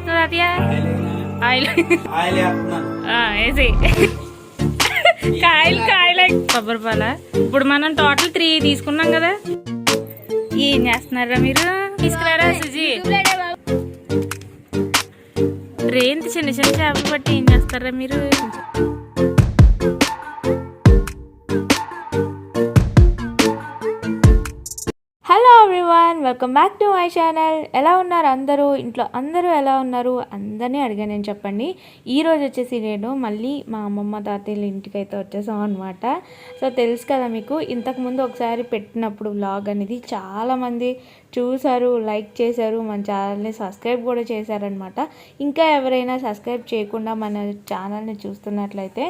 వేస్తున్నారు అతయ్య ఆయిల్ వేసి కాయలు కాయలు కొబ్బరి పాల ఇప్పుడు మనం టోటల్ త్రీ తీసుకున్నాం కదా ఏం చేస్తున్నారా మీరు తీసుకురారా సుజీ రేంతి చిన్న చిన్న చేపలు పట్టి ఏం చేస్తారా మీరు welcome back to my channel. ఎలా ఉన్నారు అందరూ? ఇంట్లో అందరూ ఎలా ఉన్నారు? అందరినీ అడిగాను నేను చెప్పండి. ఈరోజు వచ్చేసి నేను మళ్ళీ మా అమ్మమ్మ తాతయ్యల ఇంటికి అయితే వచ్చేసాం అనమాట సో తెలుసు కదా మీకు ఇంతకుముందు ఒకసారి పెట్టినప్పుడు వ్లాగ్ అనేది చాలామంది చూసారు లైక్ చేశారు మన ఛానల్ని సబ్స్క్రైబ్ కూడా చేశారనమాట ఇంకా ఎవరైనా సబ్స్క్రైబ్ చేయకుండా మన ఛానల్ని చూస్తున్నట్లయితే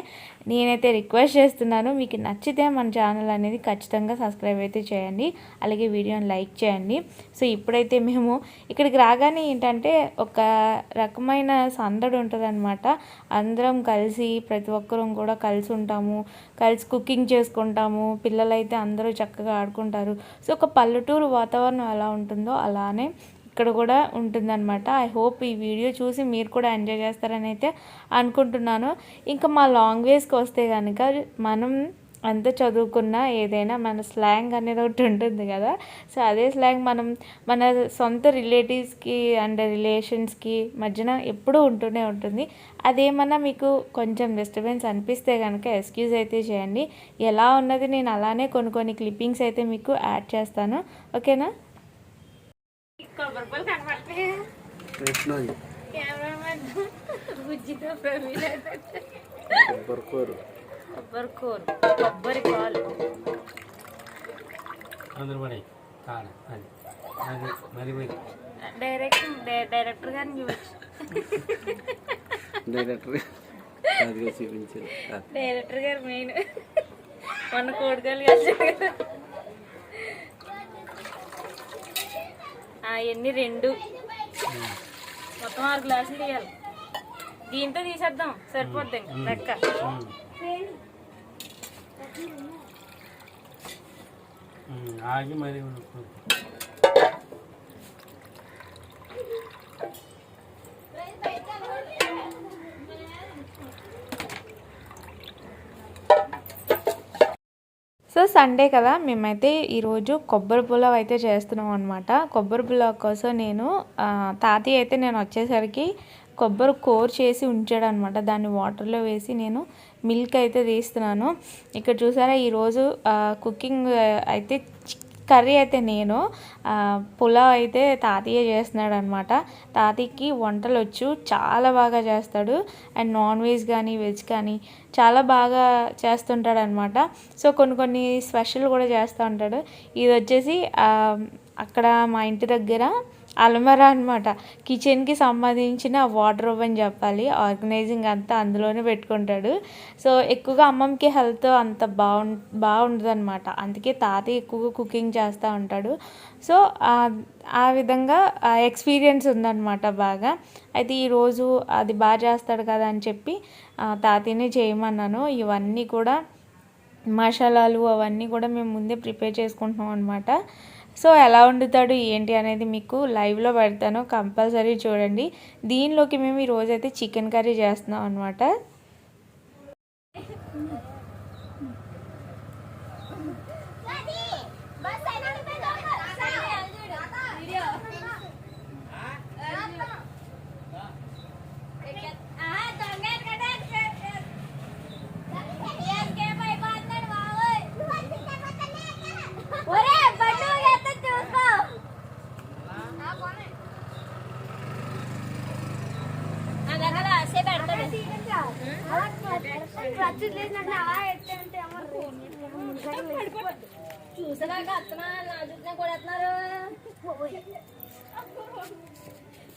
నేనైతే రిక్వెస్ట్ చేస్తున్నాను మీకు నచ్చితే మన ఛానల్ అనేది ఖచ్చితంగా సబ్స్క్రైబ్ అయితే చేయండి అలాగే వీడియోని లైక్ చేయండి. సో ఇప్పుడైతే మేము ఇక్కడికి రాగానే ఏంటంటే ఒక రకమైన సందడి ఉంటుంది అనమాట అందరం కలిసి ప్రతి ఒక్కరం కూడా కలిసి ఉంటాము కలిసి కుకింగ్ చేసుకుంటాము పిల్లలైతే అందరూ చక్కగా ఆడుకుంటారు. సో ఒక పల్లెటూరు వాతావరణం ఎలా ఉంటుందో అలానే ఇక్కడ కూడా ఉంటుందన్నమాట. ఐ హోప్ ఈ వీడియో చూసి మీరు కూడా ఎంజాయ్ చేస్తారని అయితే అనుకుంటున్నాను. ఇంకా మా లాంగ్వేజ్కి వస్తే కనుక మనం అంత చదువుకున్నా ఏదైనా మన స్లాంగ్ అనేది ఒకటి ఉంటుంది కదా. సో అదే స్లాంగ్ మనం మన సొంత రిలేటివ్స్కి అండ్ రిలేషన్స్కి మధ్యన ఎప్పుడూ ఉంటూనే ఉంటుంది. అదేమన్నా మీకు కొంచెం డిస్టర్బెన్స్ అనిపిస్తే కనుక ఎక్స్క్యూజ్ అయితే చేయండి. ఎలా ఉన్నది నేను అలానే కొన్ని కొన్ని క్లిప్పింగ్స్ అయితే మీకు యాడ్ చేస్తాను. ఓకేనా కొబ్బరిపల్లి కనపడతాయి కెమెరామెన్ బుజ్జితో ప్రవీణ్ కొబ్బరి డైరెక్ట్ డైరెక్టర్ గారిని చూడొచ్చు డైరెక్టర్ డైరెక్టర్ గారు మెయిన్. మొన్న కోడికాయలు కాల్చారు అవన్నీ రెండు. మొత్తం ఆరు గ్లాసులు తీయాలి. దీంతో తీసేద్దాం. సరిపోద్ది ఇంకా. లెక్క. ఆగి మరి సో సండే కదా మేమైతే ఈరోజు కొబ్బరి పులావ్ అయితే చేస్తున్నాం అనమాట కొబ్బరి పులావ్ కోసం నేను తాతయ్య అయితే నేను వచ్చేసరికి కొబ్బరి కోర్ చేసి ఉంచాడు అనమాట దాన్ని వాటర్లో వేసి నేను మిల్క్ అయితే తీస్తున్నాను. ఇక్కడ చూసారా ఈరోజు కుకింగ్ అయితే కర్రీ అయితే నేను పులావ్ అయితే తాతయ్య చేస్తున్నాడు అనమాట తాతయ్యకి వంటలు వచ్చు చాలా బాగా చేస్తాడు. అండ్ నాన్ వెజ్ కానీ వెజ్ కానీ చాలా బాగా చేస్తుంటాడు అనమాట సో కొన్ని కొన్ని స్పెషల్ కూడా చేస్తూ ఉంటాడు. ఇది వచ్చేసి అక్కడ మా ఇంటి దగ్గర అలమరా అనమాట కిచెన్కి సంబంధించిన వార్డ్రోబ్ అని చెప్పాలి. ఆర్గనైజింగ్ అంతా అందులోనే పెట్టుకుంటాడు. సో ఎక్కువగా అమ్మమ్మకి హెల్త్ అంత బాగుం బాగుండదు అనమాట అందుకే తాతయ్య ఎక్కువగా కుకింగ్ చేస్తూ ఉంటాడు. సో ఆ- విధంగా ఎక్స్పీరియన్స్ ఉందన్నమాట బాగా. అయితే ఈరోజు అది బాగా చేస్తాడు కదా అని చెప్పి ఆ, తాతయ్యనే చేయమన్నాను. ఇవన్నీ కూడా మసాలాలు అవన్నీ కూడా మేము ముందే ప్రిపేర్ చేసుకుంటున్నాం అనమాట సో ఎలా వండుతాడు ఏంటి అనేది మీకు లైవ్లో పెడతాను. కంపల్సరీ చూడండి. దీనిలోకి మేము ఈరోజు అయితే చికెన్ కర్రీ చేస్తున్నాం అనమాట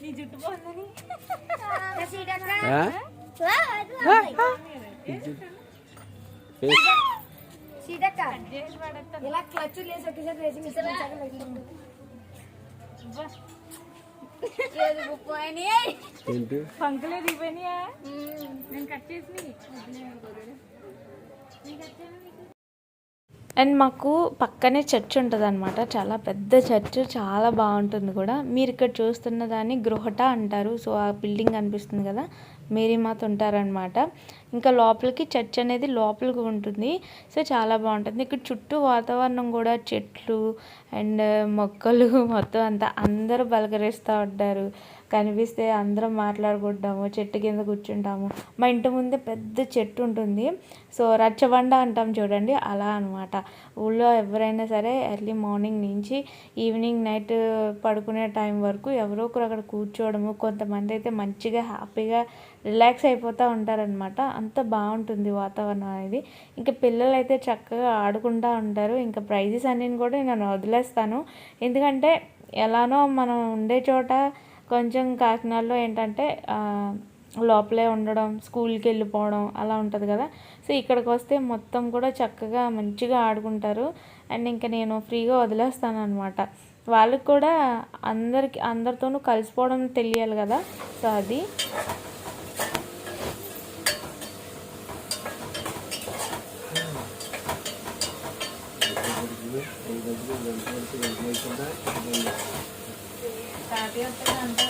నీ జుట్టు బాగుందని సీతక్క ఇలా క్లచ్ లేసి ఒకేసారి రేసింగ్ ఏంటి పంకలే దిగిపోయినాయా నేను కట్ చేసి అండ్ మాకు పక్కనే చర్చ్ ఉంటుంది అనమాట చాలా పెద్ద చర్చ్ చాలా బాగుంటుంది కూడా. మీరు ఇక్కడ చూస్తున్న దాన్ని గృహట అంటారు. సో ఆ బిల్డింగ్ అనిపిస్తుంది కదా మేరీమాత ఉంటారనమాట ఇంకా లోపలికి చర్చ్ అనేది లోపలికి ఉంటుంది. సో చాలా బాగుంటుంది. ఇక్కడ చుట్టూ వాతావరణం కూడా చెట్లు అండ్ మొక్కలు మొత్తం అంతా అందరూ బలకరిస్తూ ఉంటారు. కనిపిస్తే అందరం మాట్లాడుకుంటాము చెట్టు కింద కూర్చుంటాము. మా ఇంటి ముందే పెద్ద చెట్టు ఉంటుంది. సో రచ్చబండ అంటాం చూడండి అలా అనమాట ఊళ్ళో ఎవరైనా సరే ఎర్లీ మార్నింగ్ నుంచి ఈవినింగ్ నైట్ పడుకునే టైం వరకు ఎవరో ఒకరు అక్కడ కూర్చోవడము కొంతమంది అయితే మంచిగా హ్యాపీగా రిలాక్స్ అయిపోతూ ఉంటారనమాట అంత బాగుంటుంది వాతావరణం అనేది. ఇంకా పిల్లలు అయితే చక్కగా ఆడుకుంటూ ఉంటారు. ఇంకా ప్రైజెస్ అన్నీ కూడా నేను వదిలేస్తాను. ఎందుకంటే ఎలానో మనం ఉండే చోట కొంచెం కాకినాడలో ఏంటంటే లోపలే ఉండడం స్కూల్కి వెళ్ళిపోవడం అలా ఉంటుంది కదా. సో ఇక్కడికి వస్తే మొత్తం కూడా చక్కగా మంచిగా ఆడుకుంటారు. అండ్ ఇంకా నేను ఫ్రీగా వదిలేస్తాను అనమాట వాళ్ళకి కూడా అందరికి అందరితోనూ కలిసిపోవడం తెలియాలి కదా. సో అది. ആദ്യമൊക്കെ കണ്ട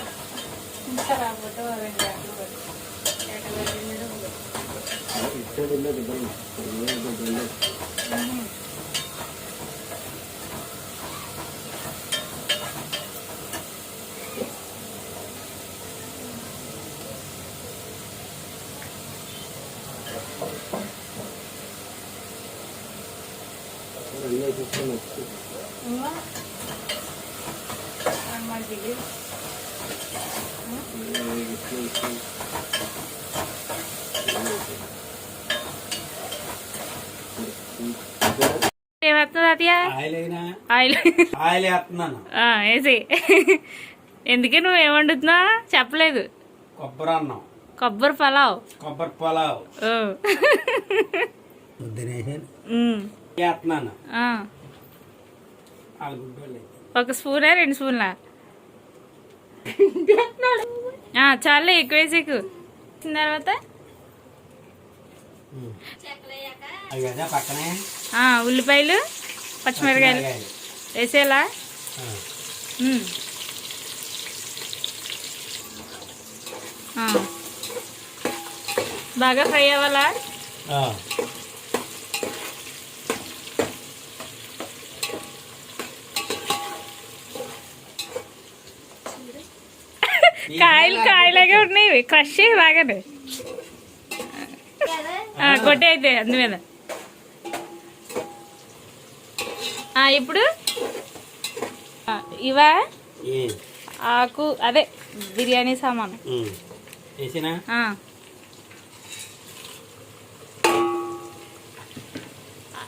കറാബോട്ട് പറയുന്നത് ചേട്ടൻ വരുന്നത് ఆయిల్ ఆయిల్ వేసి ఎందుకే నువ్వు ఏమండుతున్నా చెప్పలేదు. కొబ్బరి అన్నం. కొబ్బరి పలావ్. కొబ్బరి పొలావ్. ఒక స్పూనా రెండు స్పూన్లా? చాలే ఎక్కువ వేసి ఎక్కువ వచ్చిన తర్వాత ఉల్లిపాయలు? పచ్చిమిరకాయలు. వేసేలా. బాగా ఫ్రై అవ్వాలా? ఆ. కాయలు కాయలాగే ఉన్నాయి. క్రష్ బాగానే. ఆ, కొట్టే అయితే అందు మీద ఆ, ఇప్పుడు? ఇవా. ఆకు అదే బిర్యానీ సామాను.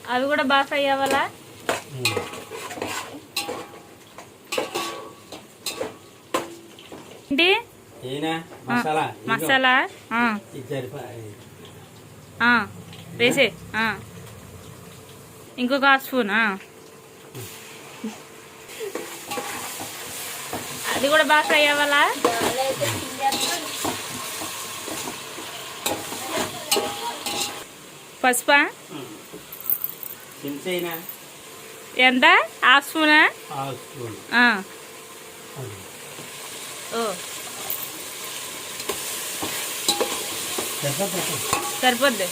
అవి కూడా బాగా ఫ్రై అవ్వాలా. ఏంటి? మసాలా? వేసే. ఇంకొక హాఫ్ స్పూన్. అది కూడా బాగా ఫ్రై అవ్వాలా? పసుపా? ఎంత? హాఫ్ స్పూనా. సరిపోద్ది.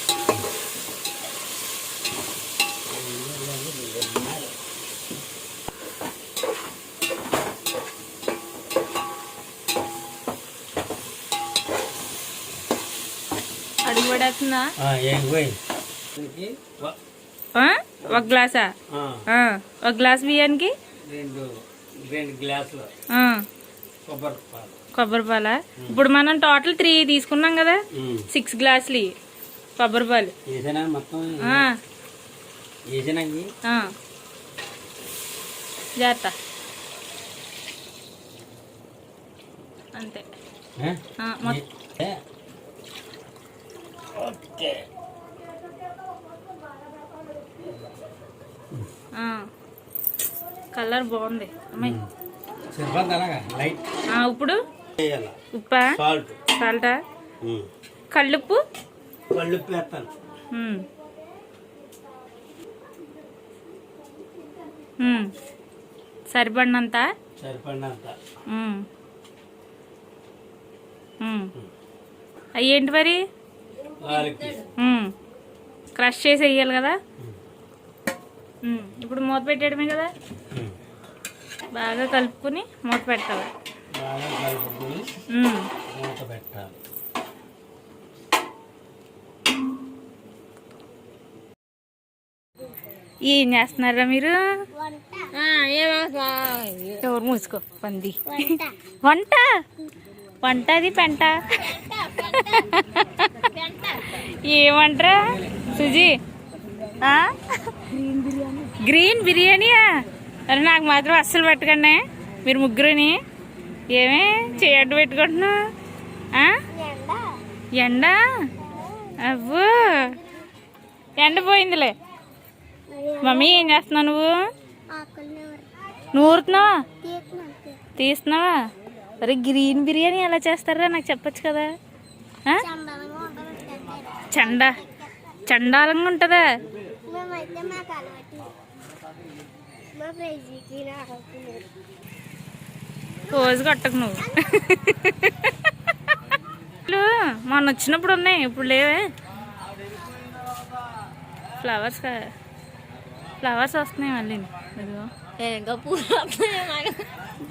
అడుగు పడేస్తుందా? ఒక గ్లాసా? ఆ, ఆ, ఒక గ్లాస్ బియ్యానికి? రెండు రెండు గ్లాసులు. ఆ, కొబ్బరి పాలు. ఇప్పుడు మనం టోటల్ త్రీ తీసుకున్నాం కదా. సిక్స్ గ్లాసులు. కొబ్బరి పాలు. జాగ్రత్త. అంతే. మొత్తం? ఓకే. కలర్ బాగుంది. అమ్మాయి. ఇప్పుడు? ఉప్పా? సాల్ట్. సాల్టా? కళ్ళుప్పు? పళ్ళు వేస్తాను. సరిపడినంత? సరిపడినంత. ఏంటి మరి. క్రష్ చేసి వేయాలి కదా. ఇప్పుడు మూత పెట్టేయడమే కదా? బాగా కలుపుకుని మూత పెట్టాలి. మూత పెట్టాలి. ఏం చేస్తున్నారా మీరు? ఎవరు మూసుకో? పంది. వంట. వంట? అది పెంట. ఏమంటారా? సుజీ గ్రీన్ బిర్యానీయా? అరే నాకు మాత్రం అస్సలు పెట్టకండి. మీరు ముగ్గురుని. ఏమే చేయడ్డు పెట్టుకుంటున్నావు ఎండ? అవ్వు. ఎండ పోయిందిలే. మమ్మీ ఏం చేస్తున్నావు నువ్వు? నూరుతున్నావా? తీస్తున్నావా? అరే గ్రీన్ బిర్యానీ ఎలా చేస్తారా? నాకు చెప్పొచ్చు కదా. చండ చండాలంగా ఉంటుందా? రోజు కొట్టకు నువ్వు. మొన్న వచ్చినప్పుడు ఉన్నాయి ఇప్పుడు లేవే. ఫ్లవర్స్ కా- ఫ్లవర్స్ వస్తున్నాయి మళ్ళీ. ఇదిగో.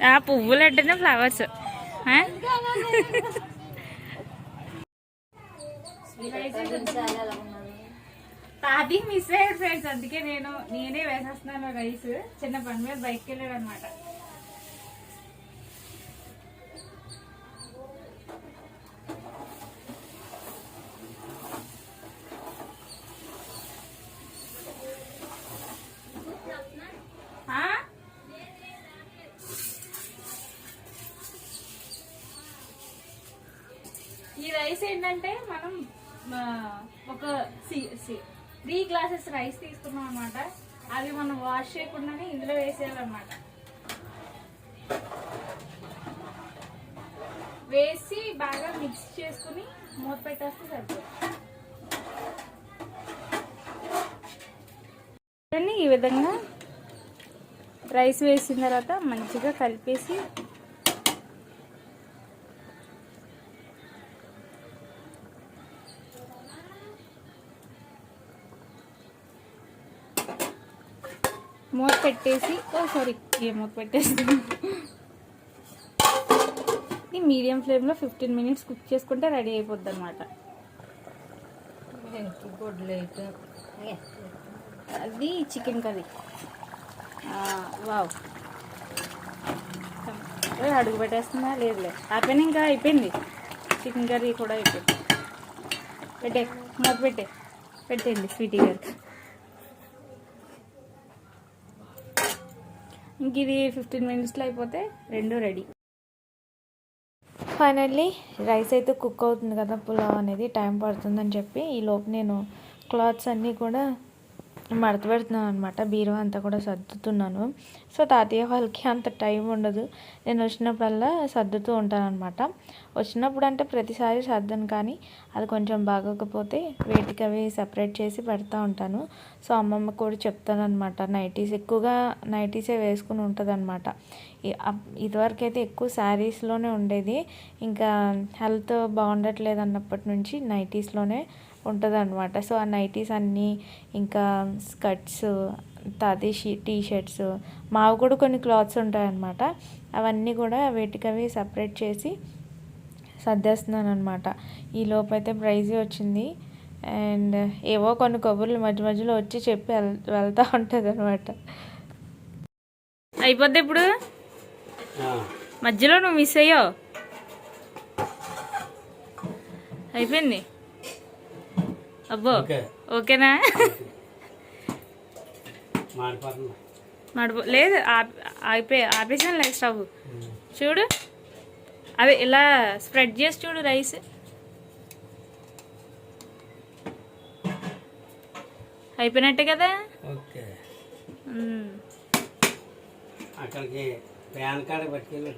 ఆ పువ్వులు అంటేనే ఫ్లవర్స్. ఆ? మిస్ అయ్యారు ఫ్రెండ్స్ అందుకే నేను నేనే వేసేస్తున్నాను రైస్ చిన్న పని మీద బయటకు వెళ్ళాడు అనమాట ఈ రైస్ ఏంటంటే మనం ఒక త్రీ గ్లాసెస్ రైస్ తీసుకున్నాం అనమాట అవి మనం వాష్ చేయకుండానే ఇందులో వేసేయాలన్నమాట. వేసి బాగా మిక్స్ చేసుకుని మూత పెట్టేస్తే సరిపోతుంది. ఈ విధంగా రైస్ వేసిన తర్వాత మంచిగా కలిపేసి మూత పెట్టేసి ఓ సారీ ఏ మూత పెట్టేసి. ఇది మీడియం ఫ్లేమ్లో ఫిఫ్టీన్ మినిట్స్ కుక్ చేసుకుంటే రెడీ అయిపోద్ది అనమాట అది చికెన్ కర్రీ. వావ్. అడుగు పెట్టేస్తుందా? లేదులే. ఆపైన ఇంకా? అయిపోయింది. చికెన్ కర్రీ కూడా అయిపోయింది. పెట్టే మూత పెట్టే. పెట్టేయండి స్వీటీ గారికి. ఇంక ఇది ఫిఫ్టీన్ మినిట్స్లో అయిపోతే రెండు రెడీ ఫైనల్లీ రైస్ అయితే కుక్ అవుతుంది కదా పులావ్ అనేది టైం పడుతుందని చెప్పి ఈ లోపు నేను క్లాత్స్ అన్నీ కూడా మడత పెడుతున్నాను అనమాట బీరువా అంతా కూడా సర్దుతున్నాను. సో తాతయ్య వాళ్ళకి అంత టైం ఉండదు. నేను వచ్చినప్పుడల్లా సర్దుతూ ఉంటాను అనమాట వచ్చినప్పుడు అంటే ప్రతిసారి సర్దను కానీ అది కొంచెం బాగోకపోతే వేటికి అవి సపరేట్ చేసి పెడతా ఉంటాను. సో అమ్మమ్మ కూడా చెప్తాను అనమాట నైటీస్ ఎక్కువగా నైటీసే వేసుకుని ఉంటుంది అనమాట ఇదివరకైతే ఎక్కువ శారీస్లోనే ఉండేది. ఇంకా హెల్త్ బాగుండట్లేదు అన్నప్పటి నుంచి నైటీస్లోనే ఉంటుంది అనమాట సో ఆ నైటీస్ అన్నీ ఇంకా స్కర్ట్స్ తాది టీ షర్ట్స్ మావి కూడా కొన్ని క్లాత్స్ ఉంటాయన్నమాట. అవన్నీ కూడా వేటికవి సపరేట్ చేసి సర్దేస్తున్నాను అనమాట ఈ లోపైతే ప్రైజ్ వచ్చింది. అండ్ ఏవో కొన్ని కబుర్లు మధ్య మధ్యలో వచ్చి చెప్పి వెల్ వెళ్తూ ఉంటుంది అనమాట అయిపోద్ది ఇప్పుడు? మధ్యలో నువ్వు మిస్ అయ్యావు? అయిపోయింది? అబ్బో ఓకే. ఓకేనా? నడుపు లేదు ఆపి ఆపేసాను లేదు స్టవ్. చూడు అవి ఇలా స్ప్రెడ్ చేసి చూడు రైస్. అయిపోయినట్టే కదా? ఓకే. అక్కడికి ప్యాన్ కార్డు పట్టుకెళ్ళి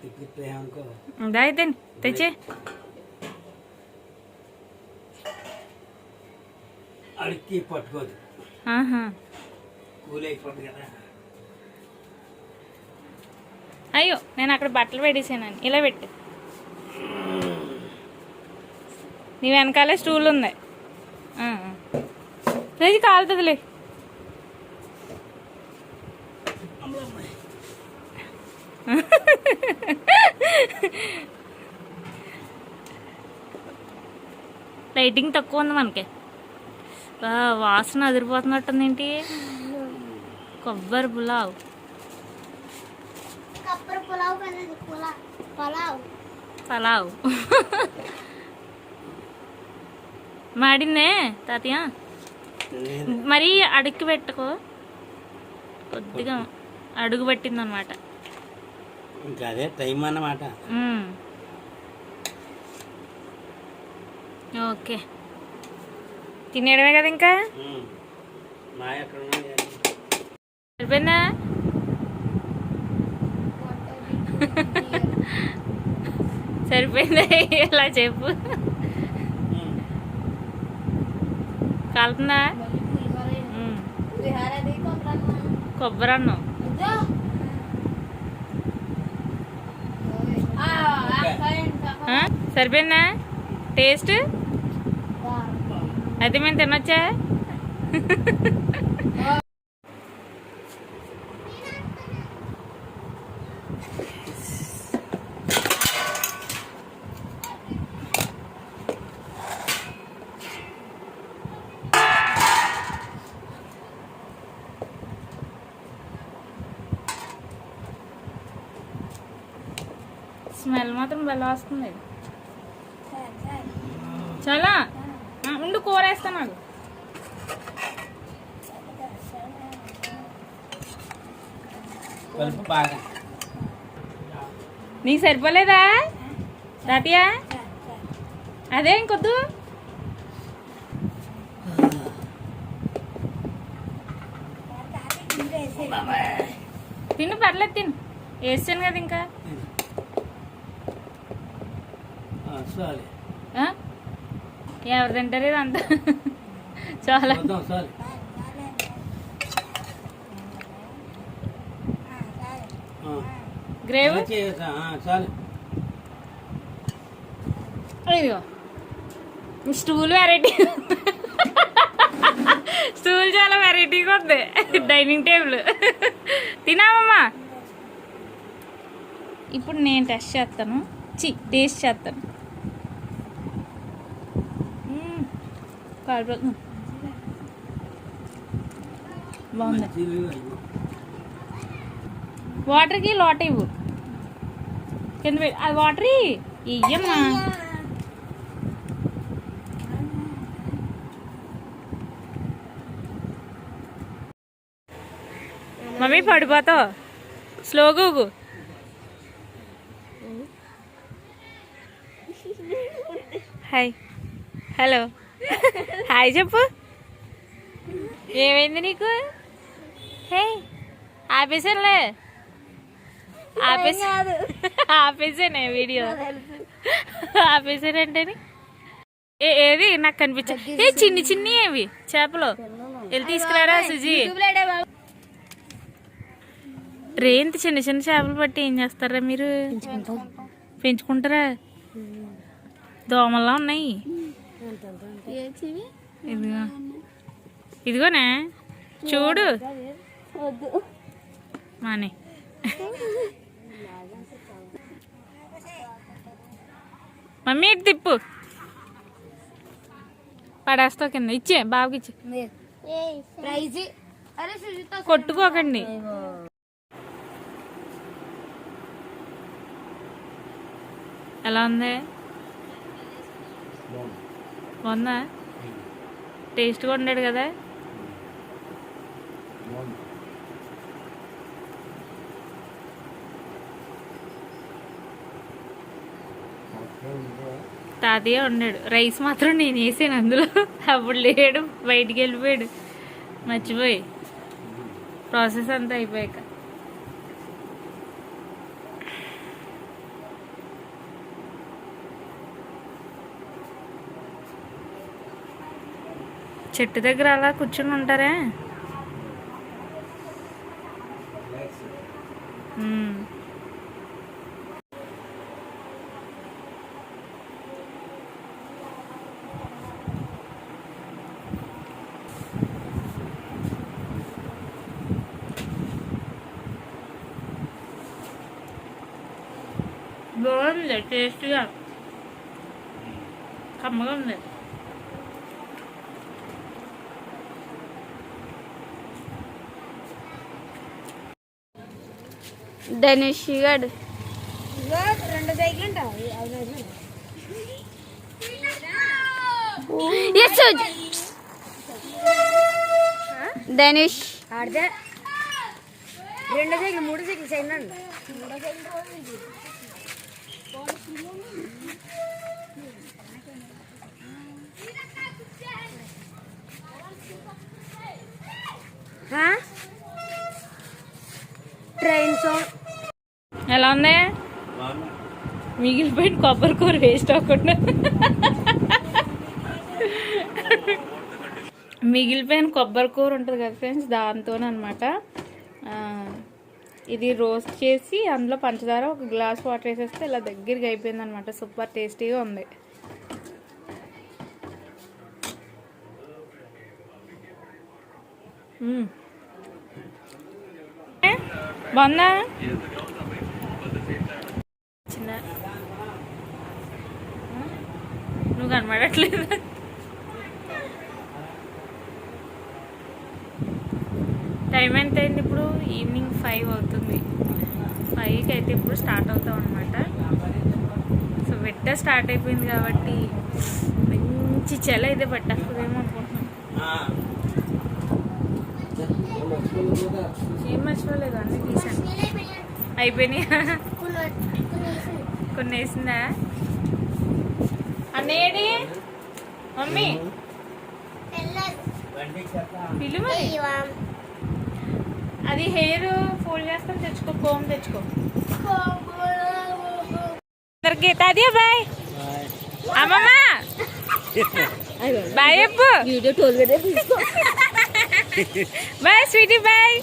అయితే తెచ్చే. అడికి పట్టుకోదు. అయ్యో నేను అక్కడ బట్టలు పెట్టేసాను ఇలా పెట్టు. నీ వెనకాలే స్టూల్ ఉంది. ఇది కాలుతుందిలే. లైటింగ్ తక్కువ ఉంది మనకి. వాసన అదిరిపోతున్నట్టుంది ఏంటి కొబ్బరి పులావ్. కప్పర పులావ్ అనేది పులావ్ పులావ్. పలావ్. మాడిందే తాతయ్య? మరి అడుక్కి పెట్టుకో. కొద్దిగా అడుగు పట్టిందనమాట. ఇంకా అదే టైం అన్నమాట. ఓకే. తినేయడమే కదా ఇంకా? సరిపోయిందా సరిపోయిందా? ఇలా చెప్పు. కాలుతుందా? కొబ్బరి అన్నం? సరిపోయిందా? టేస్ట్? అయితే మేము తినొచ్చా? స్మెల్ మాత్రం భలే వస్తుంది. చాలా? కూర వేస్తా నాకు సరిపోలేదా? తాతయ్య అదే ఇంకొద్దు. తిను పర్లేదు తిను. వేసాను కదా ఇంకా? ఎవరు తింటారు ఇదంతా? చాలా. గ్రేవ్? ఇదిగో. స్టూల్ వెరైటీ స్టూల్ చాలా వెరైటీగా ఉంది. Dining table. తినామమ్మా ఇప్పుడు నేను టెస్ట్ చేస్తాను. చి టేస్ట్ చేస్తాను మ్మ్. కాలిపోతుంది బాగుంది. వాటర్కి లోట ఇవ్వు. కింద పెట్టి అది వాటర్ ఇయ్యమ్మా. మమ్మీ పడిపోతావు. స్లోగా హాయ్ హలో హాయ్ చెప్పు. ఏమైంది నీకు? హే ఆపేసానులే ఆపేసా ఆపేసానే వీడియో. ఆపేసానంటేని ఏ ఏది? నాకు కనిపించ ఏ చిన్ని చిన్ని అవి చేపలు. వెళ్ళి తీసుకురారా సుజీ? రే ఇంత చిన్న చిన్న చేపలు పట్టి ఏం చేస్తారా మీరు? పెంచుకుంటారా? దోమల్లా ఉన్నాయి. ఇదిగో. ఇదిగోనే. చూడు. మానే. మమ్మీ ఇటు తిప్పు. పడేస్తావు కింద. ఇచ్చే బాబుకి ఇచ్చే. కొట్టుకోకండి. ఎలా ఉంది? బాగుందా టేస్ట్గా ఉండాడు కదా. తాతయ్య ఉన్నాడు. రైస్ మాత్రం నేను వేసాను అందులో. అప్పుడు లేడు బయటికి వెళ్ళిపోయాడు. మర్చిపోయి. ప్రాసెస్ అంతా అయిపోయాక. చెట్టు దగ్గర అలా కూర్చుని ఉంటారే? ధనుష్ గారు ఇదిగో రెండు సైకిల్ ఉంటాయి అవును ఎస్ ధనుష్ ఆడితే రెండు సైకిల్ మూడు సైకిల్ సైన్ అండి ట్రైన్ సౌండ్ ఎలా ఉంది మిగిలిపోయిన కొబ్బరి కూర వేస్ట్ అవ్వకుండా. మిగిలిపోయిన కొబ్బరి కూర ఉంటుంది కదా ఫ్రెండ్స్ దాంతోనమాట ఇది రోస్ట్ చేసి అందులో పంచదార ఒక గ్లాస్ వాటర్ వేసేస్తే ఇలా దగ్గరికి అయిపోయింది అనమాట సూపర్ టేస్టీగా ఉంది. బాగుందా? చిన్న నువ్వు కనబడట్లేదు. టైం ఎంత అయింది ఇప్పుడు? ఈవినింగ్ ఫైవ్ అవుతుంది. ఫైవ్కి అయితే ఇప్పుడు స్టార్ట్ అవుతాం అనమాట సో వెట్ట స్టార్ట్ అయిపోయింది కాబట్టి మంచి చల అయితే పట్టేస్తుందేమో అనుకుంటున్నాను. ఏం మర్చిపోలేదు అన్నీ తీసాను. అయిపోయినాయి? కొన్ని వేసిందా అన్నయ్యడి మమ్మీ? పిలు మరి? అది హెయిర్ ఫోల్డ్ చేస్తాం తెచ్చుకో కోమ్ తెచ్చుకో. బాయ్. అమ్మమ్మ బాయ్ బాయ్ స్వీటీ బాయ్.